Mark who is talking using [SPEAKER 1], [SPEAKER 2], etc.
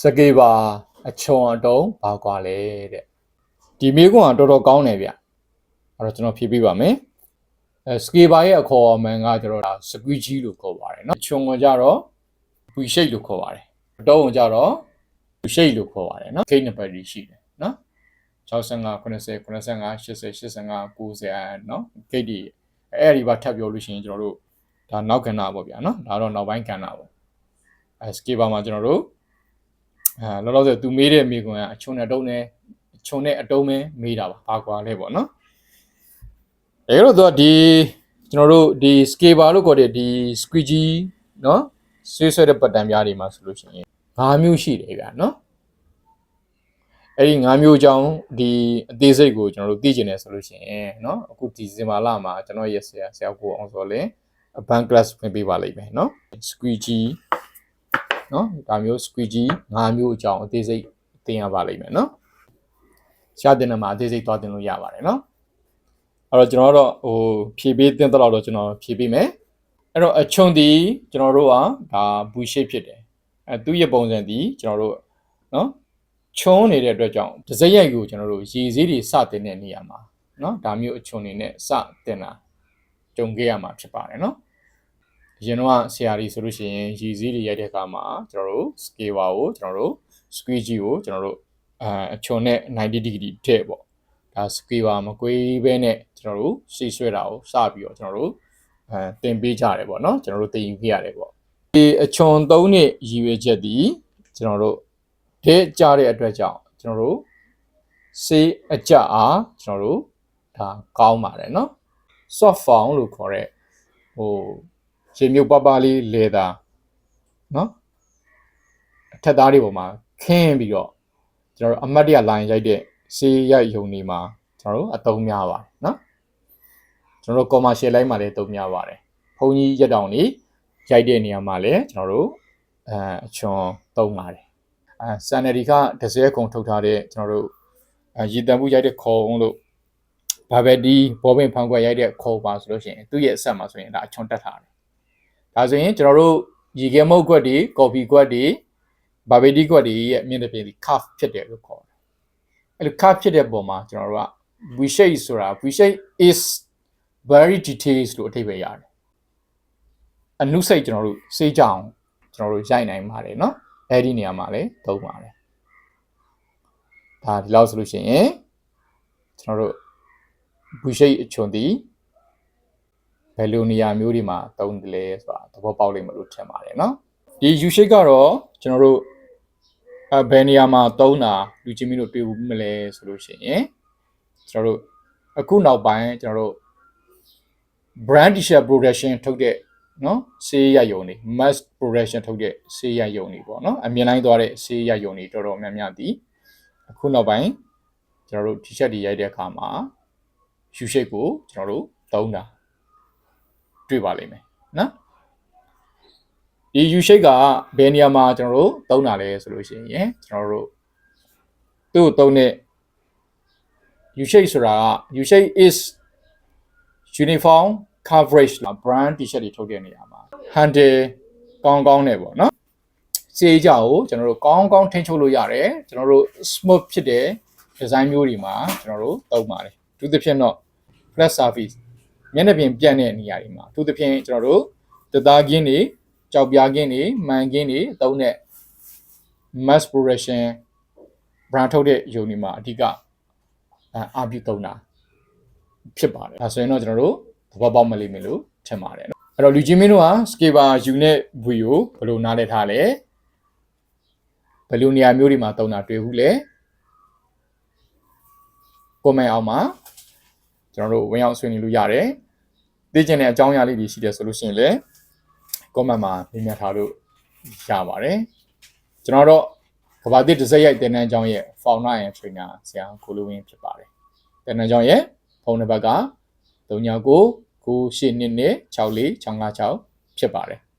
[SPEAKER 1] စကေပါအချွန်အတုံးဘာကွာလဲတဲ့ဒီမေးခွန်းကတော်တော်ကောင်းတယ်ဗျအဲ့တော့ကျွန်တော်ဖြေပြပါမယ်အဲစကေပါရဲ့အခေါ်အမှန်ကကျွန်တော်ဒါစကွီဂျီလို့ခေါ်ပါတယ်เนาะအချွန်ကကြတော့ပူရှိတ်လို့ခေါ်ပါတယ်အတုံးကကြတော့ပူရှိတ်လို့ခေါ်ပါတယ်เนาะဂိတ်နံပါတ်ကြီးရှိတယ်เนาะ65 90 85 80 85 90เนาะဂိတ်ဒီအဲ့ဒီပါထပ်ပြောလို့ရှိရင်ကျွန်တော်တို့ဒါနောက်ကဏ္ဍပေါ့ဗျာเนาะဒါတော့နောက်ပိုင်းကဏ္ဍပေါ့အဲစကေပါမှာကျွန်တော်တို့ အာလောလောဆယ်သူမေးတဲ့မိကွန်ကအချုံနဲ့တုံးနဲ့ချုံနဲ့အတုံးပဲမေးတာပါဘာကွာလဲပေါ့နော်အဲကြတော့သူကဒီကျွန်တော်တို့ဒီ scaper လို့ခေါ်တဲ့ဒီ squeegee နော်ဆွေးဆွဲတဲ့ပတ်တန်ပြားတွေမှာဆိုလို့ရှိရင်၅မျိုးရှိတယ်ဗျာနော်အဲ့ဒီ၅မျိုးအကြောင်းဒီအသေးစိတ်ကိုကျွန်တော်တို့သိကျင်တယ်ဆိုလို့ရှိရင်နော်အခုဒီဇင်ဘာလမှာကျွန်တော်ရဲ့ဆရာဆရာကိုအောင်စော်လင်းအဘန် class ဖွင့်ပေးပါလိမ့်မယ်နော် squeegee နော်ဒါမျိုး squeegee ၅မျိုးအကြောင်းအသေးစိတ်သင်ရပါလိမ့်မယ်နော်ရှားတင်တယ်မှာအသေးစိတ်သွားတင်လို့ရပါတယ်နော်အဲ့တော့ကျွန်တော်တို့ဟိုဖြည့်ပေးတင်တော့တော့ကျွန်တော်ဖြည့်ပေးမယ်အဲ့တော့အချုံဒီကျွန်တော်တို့ကဒါဘူးရှိဖြစ်တယ်အဲသူ့ရဲ့ပုံစံဒီကျွန်တော်တို့နော်ချုံနေတဲ့အတွက်ကြောင့်ဒဇက်ရိုက်ကိုကျွန်တော်တို့ရေစည်းတွေစတင်တဲ့နေရာမှာနော်ဒါမျိုးအချုံနေနဲ့စတင်တာကြုံခဲ့ရမှာဖြစ်ပါတယ်နော် အရင်တော့ဆရာကြီးဆိုလို့ရှိရင်ရည်စည်းတွေရိုက်တဲ့အခါမှာကျွန်တော်တို့ scale ကိုကျွန်တော်တို့ squeegee ကိုကျွန်တော်တို့အာအချွန်နဲ့90 degree ထည့်ပေါ့ဒါ scale မကွေးဘဲနဲ့ကျွန်တော်တို့ရှေ့ဆွဲတာကိုစပြီးတော့ကျွန်တော်တို့အဲတင်ပေးကြတယ်ပေါ့နော်ကျွန်တော်တို့တင်ယူခဲ့ရတယ်ပေါ့ဒီအချွန်၃နှစ်ရည်ရွယ်ချက်ဒီကျွန်တော်တို့ဒဲကြတဲ့အတွက်ကြောင့်ကျွန်တော်တို့စေးအကြအားကျွန်တော်တို့ဒါကောင်းပါတယ်နော် soft form လို့ခေါ်တဲ့ဟို ရေမြုပ်ပပလေးလေတာနော်အထက်သားတွေပေါ်မှာခင်းပြီးတော့ကျွန်တော်တို့အမတ်တရလိုင်းရိုက်တဲ့စေးရိုက်ယုံနေမှာကျွန်တော်တို့အသုံးများပါတယ်နော်ကျွန်တော်တို့ commercial line မှာလည်းအသုံးများပါတယ်ဘုံကြီးရက်တောင်နေရိုက်တဲ့နေရာမှာလည်းကျွန်တော်တို့အဲအချွန်သုံးပါတယ်အဲစန်နယ်ဒီကဒဇဲခုံထုတ်ထားတဲ့ကျွန်တော်တို့အဲရည်တံမှုရိုက်တဲ့ခေါ်အောင်လို့ဘာပဲဒီဘောပင်ဖန်ခွက်ရိုက်တဲ့ခေါ်ပါဆိုလို့ရှိရင်သူ့ရဲ့အဆက်မှာဆိုရင်ဒါအချွန်တက်ထားတယ် ဒါဆိုရင်ကျွန်တော်တို့ရေခဲမုတ်ကွက်တွေကော်ဖီကွက်တွေဘာဘေဒီကွက်တွေရဲ့မြင့်တဲ့ပြင်ဒီ curve ဖြစ်တယ်လို့ခေါ်တယ်အဲ့လို curve ဖြစ်တဲ့ပုံမှာကျွန်တော်တို့က v shape ဆိုတာ v shape is very details လို့အထိပ္ပယ်ရတယ်အနုစိတ်ကျွန်တော်တို့စေးကြအောင်ကျွန်တော်တို့ရိုက်နိုင်ပါတယ်เนาะအဲ့ဒီနေရာမှာလည်းသုံးပါတယ်ဒါဒီလောက်ဆိုလို့ရှိရင်ကျွန်တော်တို့ v shape အချွန်ဒီဘ ယ်လိုနေရာမျိုးတွေမှာသုံးတယ်လဲဆိုတာသဘောပေါက်လိမ့်မလို့ထင်ပါတယ်เนาะဒီ U shape ကတော့ကျွန်တော်တို့အဲဘယ်နေရာမှာသုံးတာလူချင်းမင်းတို့တွေ့ဘူးမလဲဆိုလို့ရှိရင်ကျွန်တော်တို့အခုနောက်ပိုင်းကျွန်တော်တို့ brand t-shirt production ထုတ်တဲ့เนาะဆေးရယုံတွေ mass production ထုတ်တဲ့ဆေးရယုံတွေပေါ့เนาะအမြင်လိုက်သွားတဲ့ဆေးရယုံတွေတော်တော်များများဒီအခုနောက်ပိုင်းကျွန်တော်တို့ t-shirt တွေရိုက်တဲ့အခါမှာ U shape ကိုကျွန်တော်တို့သုံးတာ တွေ့ပါလိမ့်မယ်နော်ဒီ U shape ကဘယ်နေရာမှာကျွန်တော်တို့သုံးတာလဲဆိုလို့ရှိရင်ကျွန်တော်တို့သူ့ကိုသုံးတဲ့ U shape ဆိုတာက U shape is uniform coverage လာ brand t-shirt တွေထုတ်တဲ့နေရာမှာ handle ကောင်းကောင်းနဲ့ပေါ့နော်စေးကြကိုကျွန်တော်တို့ကောင်းကောင်းထိန်းချုပ်လို့ရတယ်ကျွန်တော်တို့ smooth ဖြစ်တဲ့ design မျိုးတွေမှာကျွန်တော်တို့သုံးပါတယ်သူသဖြင့်တော့ flat surface မျက်နှာပြင်ပြန့်တဲ့နေရာတွေမှာသူသဖြင့်ကျွန်တော်တို့တသားကင်းတွေကြောက်ပြားကင်းတွေမှန်ကင်းတွေအသုံးတဲ့ mass production brand ထုတ်တဲ့ယုံတွေမှာအဓိကအာအပြုသုံးတာဖြစ်ပါတယ်ဒါဆိုရင်တော့ကျွန်တော်တို့သဘောပေါက်မလိမ့်မယ်လို့ထင်ပါတယ်နော်အဲ့တော့လူချင်းမင်းတို့ဟာ scaper unit view ကိုဘယ်လိုနားလည်ထားလဲဘယ်လိုနေရာမျိုးတွေမှာသုံးတာတွေ့ဘူးလဲ comment အောက်မှာ ကျွန်တော်တို့ဝင်ရောက်ဆွေးနွေးလို့ရတယ်။သိချင်တဲ့အကြောင်းအရာလေးတွေရှိတယ်ဆိုလို့ရှိရင်လည်း comment မှာမြင်မြတ်ထားလို့ရပါတယ်။ကျွန်တော်တော့ကဘာတိတစ်စက်ရိုက်တင်တဲ့အကြောင်းရဲ့ founder and trainer ဆရာကိုလူဝင်းဖြစ်ပါတယ်။တင်တဲ့အကြောင်းရဲ့ဖုန်းနံပါတ်က3999 9822 64 656ဖြစ်ပါတယ်။